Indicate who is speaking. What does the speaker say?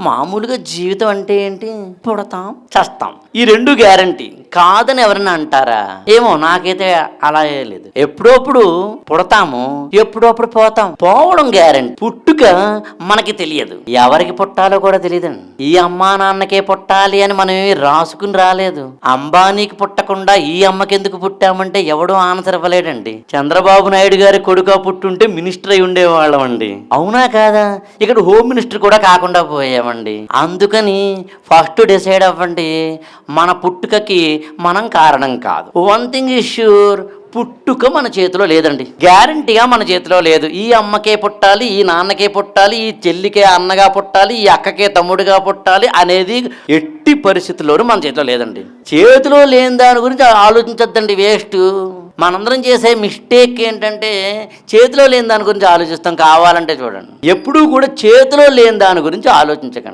Speaker 1: మామూలుగా జీవితం అంటే ఏంటి? పుడతాం చస్తాం. ఈ రెండు గ్యారంటీ కాదని ఎవరైనా అంటారా? ఏమో నాకైతే అలా లేదు. ఎప్పుడప్పుడు పుడతాము ఎప్పుడప్పుడు పోతాం. పోవడం గ్యారంటీ పుట్టుక మనకి తెలియదు. ఎవరికి పుట్టాలో కూడా తెలియదండి ఈ అమ్మా నాన్నకే పుట్టాలి అని మనం ఏమి రాసుకుని రాలేదు. అంబానీకి పుట్టకుండా ఈ అమ్మకి ఎందుకు పుట్టామంటే ఎవడూ ఆన్సర్ ఇవ్వలేడండి. చంద్రబాబు నాయుడు గారి కొడుక పుట్టుంటే మినిస్టర్ అయి ఉండేవాళ్ళం అండి. అవునా కాదా? ఇక్కడ హోమ్ మినిస్టర్ కూడా కాకుండా పోయామండి. అందుకని ఫస్ట్ డిసైడ్ అవ్వండి మన పుట్టుకకి మనం కారణం కాదు. వన్ థింగ్ ఇస్ ష్యూర్ పుట్టుక మన చేతిలో లేదండి. గ్యారంటీగా మన చేతిలో లేదు. ఈ అమ్మకే పుట్టాలి ఈ నాన్నకే పుట్టాలి ఈ చెల్లికే అన్నగా పుట్టాలి ఈ అక్కకే తమ్ముడుగా పుట్టాలి అనేది ఎట్టి పరిస్థితుల్లోనూ మన చేతిలో లేదండి. చేతిలో లేని దాని గురించి ఆలోచించద్దండి వేస్ట్ మనందరం చేసే మిస్టేక్ ఏంటంటే చేతిలో లేని దాని గురించి ఆలోచిస్తాం కావాలంటే చూడండి. ఎప్పుడూ కూడా చేతిలో లేని దాని గురించి ఆలోచించకండి.